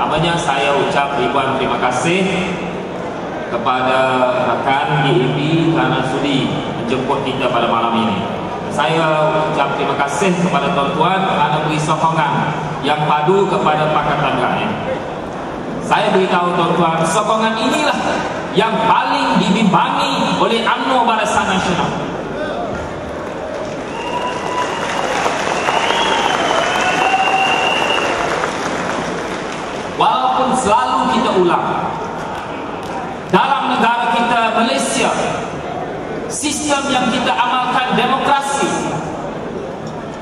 Pertamanya saya ucap ribuan terima kasih kepada rakan DAP kerana sudi menjemput kita pada malam ini. Saya ucap terima kasih kepada tuan-tuan kerana beri sokongan yang padu kepada Pakatan Rakyat. Saya beritahu tuan-tuan, sokongan inilah yang paling dibimbangi oleh UMNO Barisan Nasional. Walaupun selalu kita ulang. Dalam negara kita Malaysia sistem yang kita amalkan demokrasi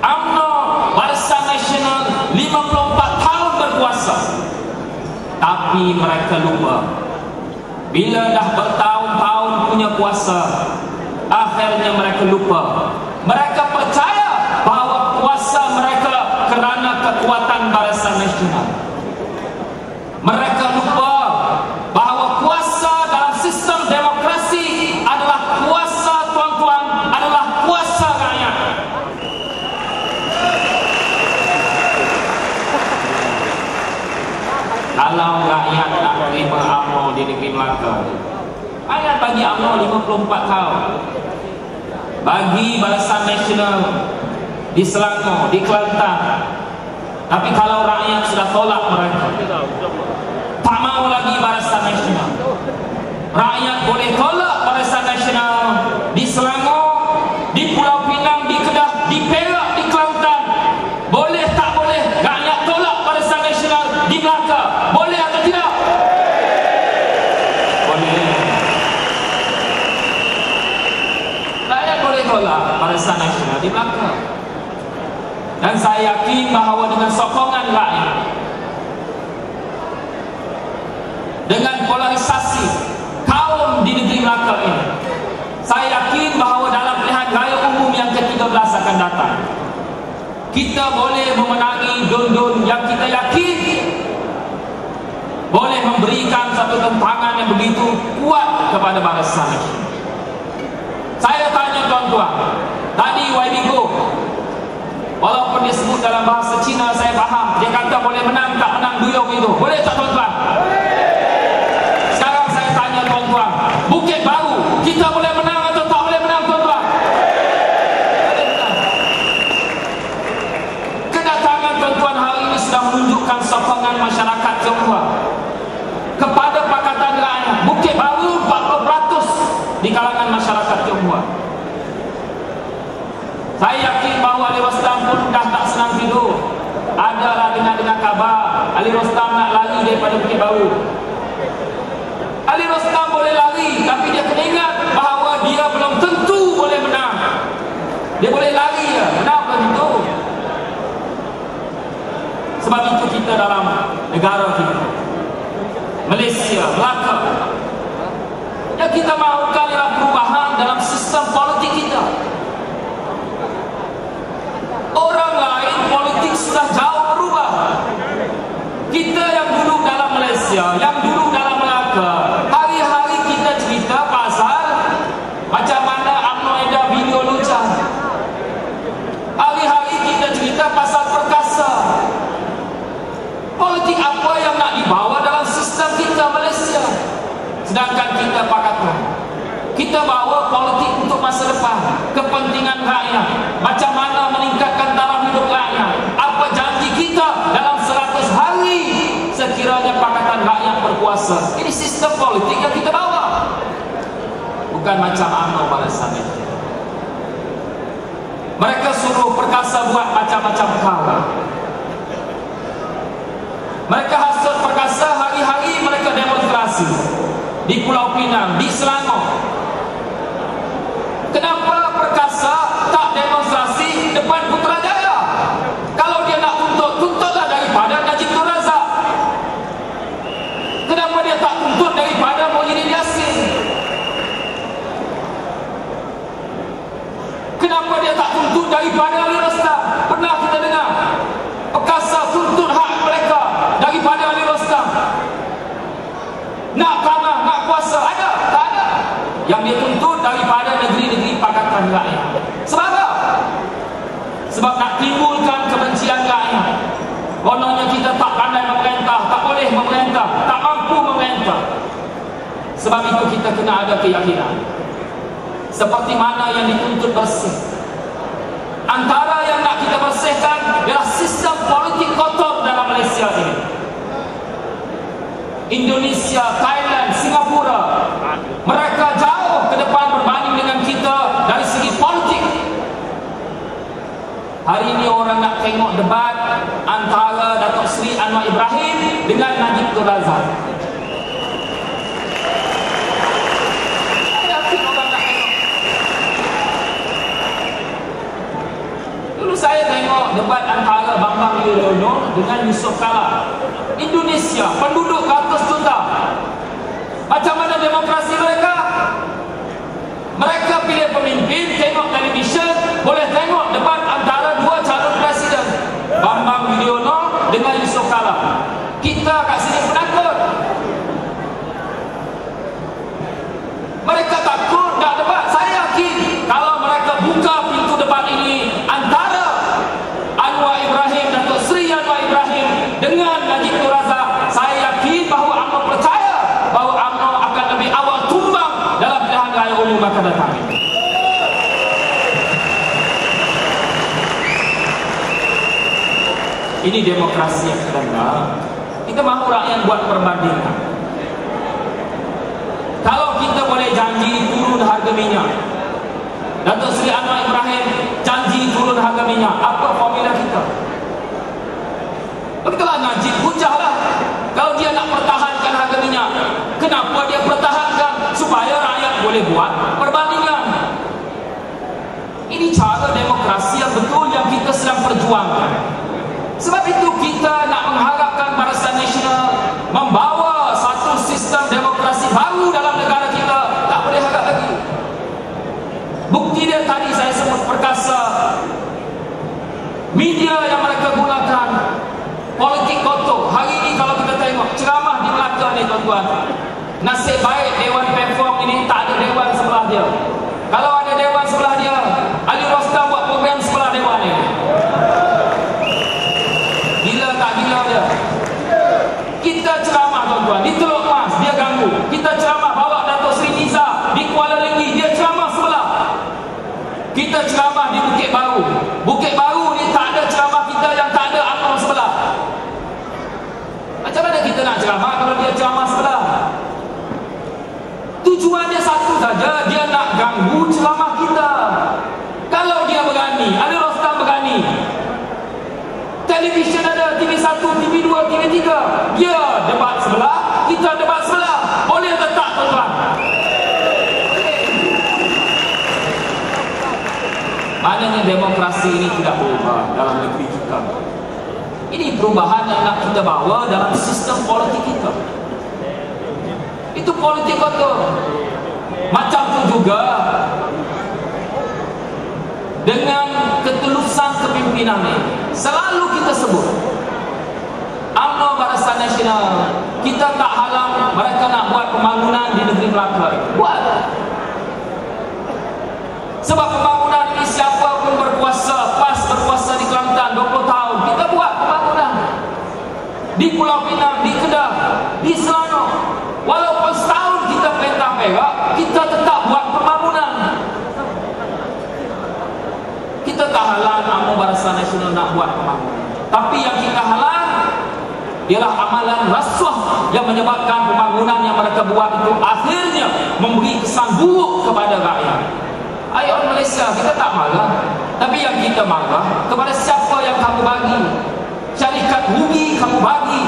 UMNO Barisan Nasional 54 tahun berkuasa. Tapi mereka lupa bila dah bertahun-tahun punya kuasa akhirnya mereka lupa. Mereka 24 tahun. Bagi balasan nasional di Selangor, di Kelantan. Tapi kalau rakyat sudah tolak mereka tak mau lagi balasan nasional. Rakyat boleh tolak balasan nasional Barisan Nasional di Melaka dan saya yakin bahawa dengan sokongan rakyat dengan polarisasi kaum di negeri Melaka ini saya yakin bahawa dalam pilihan raya umum yang ke-13 akan datang kita boleh memenangi dun-dun yang kita yakin boleh memberikan satu tentangan yang begitu kuat kepada barisan. Nasional saya tanya tuan-tuan tadi YB Go Walaupun dia sebut dalam bahasa Cina saya faham Dia kata boleh menang tak menang duyung itu Boleh tak tuan-tuan? Sekarang saya tanya tuan-tuan Bukit Baru kita boleh menang atau tak boleh menang tuan-tuan? Kedatangan tuan-tuan hari ini sudah menunjukkan sokongan masyarakat Tionghoa kepada Pakatan Rakyat Bukit Baru 40% di kalangan masyarakat Tionghoa saya yakin bahawa Ali Rostam pun dah tak senang tidur. Adalah dengar-dengar kabar Ali Rostam nak lari daripada Bukit Baru. Ali Rostam boleh lari tapi dia kena ingat bahawa dia belum tentu boleh menang. Dia boleh lari ya, menang belum tentu. Sebab itu kita dalam negara kita Malaysia, Melaka yang kita mahukan ialah perubahan dalam sistem politik kita Orang lain politik sudah jauh berubah. Kita yang dulu dalam Malaysia, yang dulu dalam Melaka, hari-hari kita cerita pasal macam mana UMNO ada video lucah. Hari-hari kita cerita pasal perkasa. Politik apa yang nak dibawa dalam sistem kita Malaysia? Sedangkan kita pakatan. Kita bawa politik untuk masa depan Kepentingan rakyat Macam mana meningkatkan taraf hidup rakyat Apa janji kita dalam 100 hari Sekiranya Pakatan Rakyat berkuasa Ini sistem politik yang kita bawa. Bukan macam UMNO balasan itu Mereka suruh perkasa buat macam-macam perkara Mereka hasut perkasa hari-hari mereka demonstrasi Di Pulau Pinang, di Selangor Kenapa perkasa tak demonstrasi depan Putrajaya? Kalau dia nak tuntut, tuntutlah daripada Najib Nur Razak. Kenapa dia tak tuntut daripada Muhyiddin Yassin? Kenapa dia tak tuntut daripada Ali Rostam? Pernah kita dengar? Perkasa tuntut hak mereka daripada Ali Rostam. Nak tanah, nak kuasa, ada? Tak ada. Yang dia tuntut daripada pakatan rakyat. Sebab apa? Sebab nak timbulkan kebencian rakyat. Kononnya kita tak pandai memerintah, tak boleh memerintah tak mampu memerintah sebab itu kita kena ada keyakinan seperti mana yang dituntut bersih antara yang nak kita bersihkan ialah sistem politik kotor dalam Malaysia ini Indonesia, Thailand, Singapura mereka jauh ke depan berbanding dengan kita dari segi politik hari ini orang nak tengok debat antara Datuk Seri Anwar Ibrahim dengan Najib Tun Razak saya tengok debat antara Bambang Yudhoyono dengan Yusof Kala. Indonesia penduduk ratus juta. Macam mana demokrasi mereka pilih pemimpin tengok televisyen boleh tengok debat antara dua calon presiden Bambang Yudhoyono dengan Yusof Kala kita kat sini penakut mereka takut nak debat saya yakin kalau mereka buka pintu debat ini antara Anwar Ibrahim Datuk Seri Anwar Ibrahim dengan Najib Tun Razak saya yakin bahawa UMNO percaya bahawa UMNO akan lebih awal tumbang dalam pilihan raya umum akan datang ini demokrasi yang sebenarnya kita mahu rakyat buat perbandingan kalau kita boleh janji turun harga minyak Datuk Seri Anwar Ibrahim janji turun harga minyak. Apa formula kita? Begitulah Najib hujahlah. Kalau dia nak pertahankan harga minyak, kenapa dia pertahankan supaya rakyat boleh buat perbandingan? Ini cara demokrasi yang betul yang kita sedang perjuangkan. Sebab itu kita nak mengharapkan Barisan Nasional membawa satu sistem demokrasi baru dalam negara kita. Tak boleh harap lagi. Bukti dia tadi saya sebut perkasa Media yang mereka gunakan Politik kotor Hari ini kalau kita tengok Ceramah di Melaka ni tuan-tuan Nasib baik Dewan Perform ini Tak ada Dewan sebelah dia. Kalau ada Dewan sebelah dia Ali Rostam buat program sebelah Dewan ni. Gila tak gila dia? Kita ceramah tuan-tuan. Di Teluk Mas dia ganggu. Kita ceramah bawa Datuk Seri Niza Di Kuala Lenggi dia ceramah sebelah. Kita ceramah di Bukit Baru. Bukit Baru ni tak ada ceramah kita yang tak ada UMNO sebelah. Macam mana kita nak ceramah ceramah sebelah tujuannya satu saja dia nak ganggu ceramah kita. Kalau dia berani ada Rostam berani. Televisyen ada TV1, TV2, TV3 dia debat sebelah kita debat sebelah. Boleh tetap tuan-tuan? Maknanya demokrasi ini tidak berubah dalam negeri kita. Ini perubahan yang nak kita bawa dalam sistem politik kita. Itu politik kotor. Macam tu juga dengan ketulusan kepimpinan ini. Selalu kita sebut UMNO Barisan Nasional kita tak halang mereka nak buat pembangunan di negeri Melaka. Buat. Sebab pembangunan ini siapa pun berkuasa, pas berkuasa di Kelantan 20 tahun, kita buat pembangunan. Di Pulau Pinang, di Kedah, di Selangor. Walaupun setahun kita perintah perak, kita tetap buat pembangunan. Kita tak halang UMNO Barisan Nasional nak buat pembangunan. Tapi yang kita halang ialah amalan rasuah yang menyebabkan pembangunan yang mereka buat itu akhirnya memberi kesan buruk kepada rakyat. Ayat orang Malaysia kita tak marah. Tapi yang kita marah Kepada siapa yang kamu bagi? Syarikat rugi kamu bagi.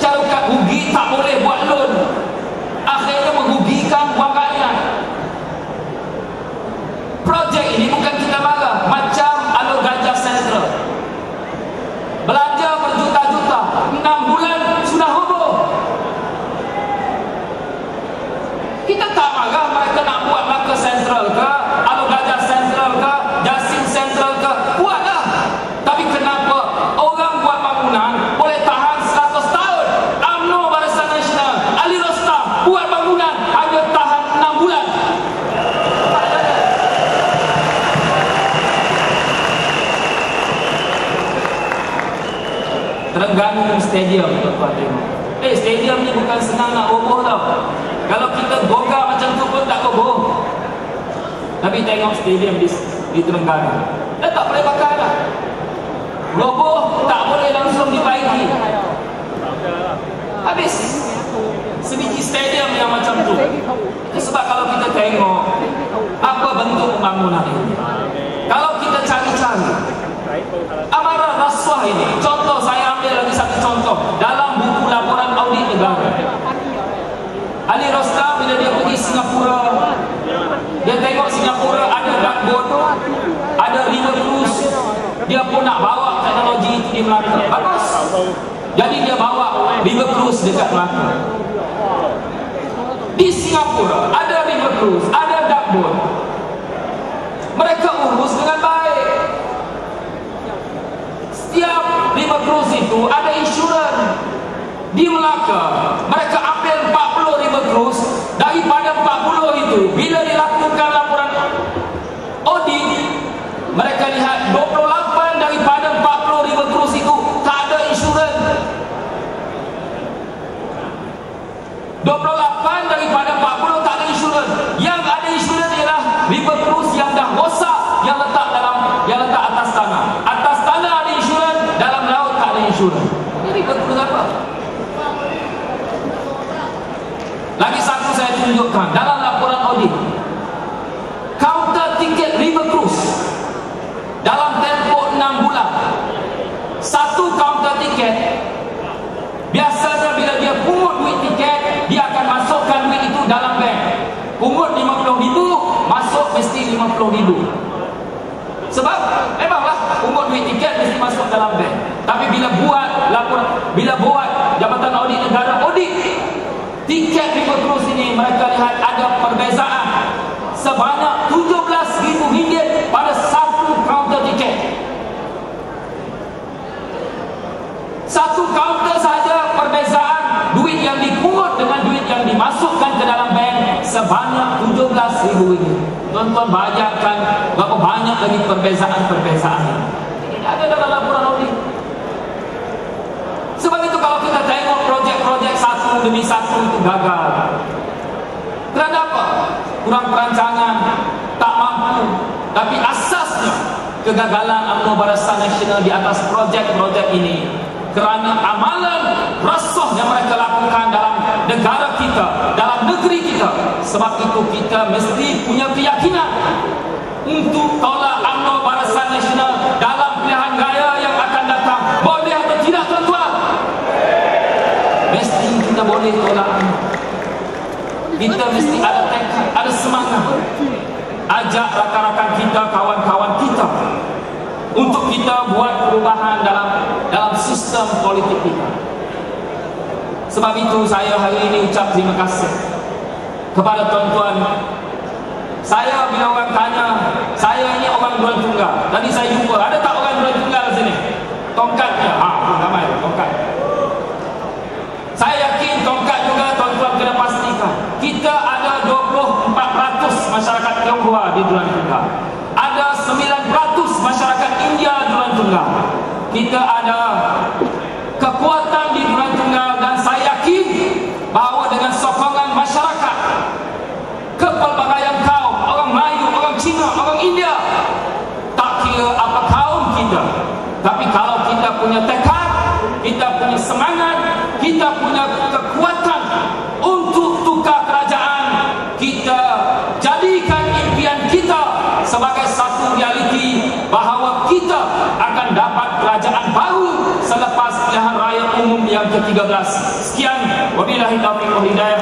Syarikat rugi tak boleh buat loan. Akhirnya merugikan wang rakyat. Projek ini bukan kita marah Macam Alur Gajah Sentral Belanja berjuta-juta 6 bulan sudah roboh Kita tak marah mereka nak buat Melaka Sentral ke Alur Gajah Sentral ke Jasin Sentral ke Buatlah Tapi kenapa orang buat bangunan Boleh tahan Eh stadium ni bukan senang nak roboh tau. Kalau kita gogar macam tu pun tak roboh Tapi tengok stadium di, di Terengganu. Dah tak boleh pakai dah Roboh tak boleh langsung dibaiki. Habis. Sebiji stadium yang macam tu. Sebab kalau kita tengok Apa bentuk pembangunan ini? Kalau kita cari-cari Amarah rasuah ini Contoh saya ambil lagi satu contoh Dalam buku laporan audit negara Ali Rostam bila dia pergi Singapura. Dia tengok Singapura ada duckboat Ada river cruise. Dia pun nak bawa teknologi itu di Melaka. Bagus. Jadi dia bawa river cruise dekat Melaka. Di Singapura ada river cruise Ada duckboat Mereka urus dengan baik. Setiap lima cruise itu ada insurans. Di Melaka mereka ambil 40 ribu cruise daripada 40 itu bila dilakukan laporan audit mereka lihat 28 daripada 40 ribu cruise itu tak ada insurans. 28 daripada 40 tak ada insurans yang ada insurans ialah ribu cruise yang dah rosak yang letak dalam yang letak atas tanah atas tanah ada insurans. Ini betul apa? Lagi satu saya tunjukkan dalam laporan audit. Counter tiket River Cruise dalam tempoh 6 bulan. Satu counter tiket biasanya bila dia pungut duit tiket, dia akan masukkan duit itu dalam bank. Pungut RM50,000, masuk mesti RM50,000. Sebab memanglah pungut duit tiket mesti masuk dalam bank. Tapi bila buat lapor, bila buat Jabatan Audit Negara audit tiket river cruise ini mereka lihat ada perbezaan sebanyak RM17,000 pada satu counter tiket. Satu counter saja perbezaan duit yang dipungut dengan duit yang dimasukkan ke dalam bank sebanyak RM17,000. Tuan-tuan bayangkan berapa banyak lagi perbezaan-perbezaan ini. ada dalam laporan audit. Sebab itu kalau kita tengok projek-projek satu demi satu itu gagal. Kerana apa? Kurang perancangan, tak mampu. Tapi asasnya kegagalan UMNO Barisan Nasional di atas projek-projek ini kerana amalan rasuah yang mereka lakukan dalam negara kita, dalam negeri kita. Sebab itu kita mesti punya keyakinan untuk tolak UMNO Barisan Nasional dalam pilihan raya yang akan datang. Boleh atau tidak tuan-tuan? Mesti kita boleh tolak Kita mesti ada tekad, ada semangat. Ajak rakan-rakan kita, kawan-kawan kita untuk kita buat perubahan dalam dalam sistem politik kita. Sebab itu saya hari ini ucap terima kasih kepada tuan-tuan. Saya bila orang tanya, saya ini orang dua tunggal. Tadi saya jumpa, ada tak orang dua tunggal di sini? Tongkatnya, ah, ha, ramai tongkat. Saya yakin tongkat juga tuan-tuan kena pastikan. Kita ada 24% masyarakat Tionghoa di Duran Tunggal. Ada 9% masyarakat India di Duran Tunggal. Kita ada kekuatan di Duran Tunggal dan saya yakin bahawa dengan sokongan masyarakat kepelbagaian kaum, orang Melayu, orang Cina, orang India tak kira apa kaum kita tapi kalau kita punya tekad kita punya semangat kita punya kekuatan untuk tukar kerajaan kita jadikan impian kita sebagai satu realiti bahawa kita akan dapat kerajaan baru selepas pilihan raya umum yang ke-13. Sekian. Wabillahi taufiq wal hidayah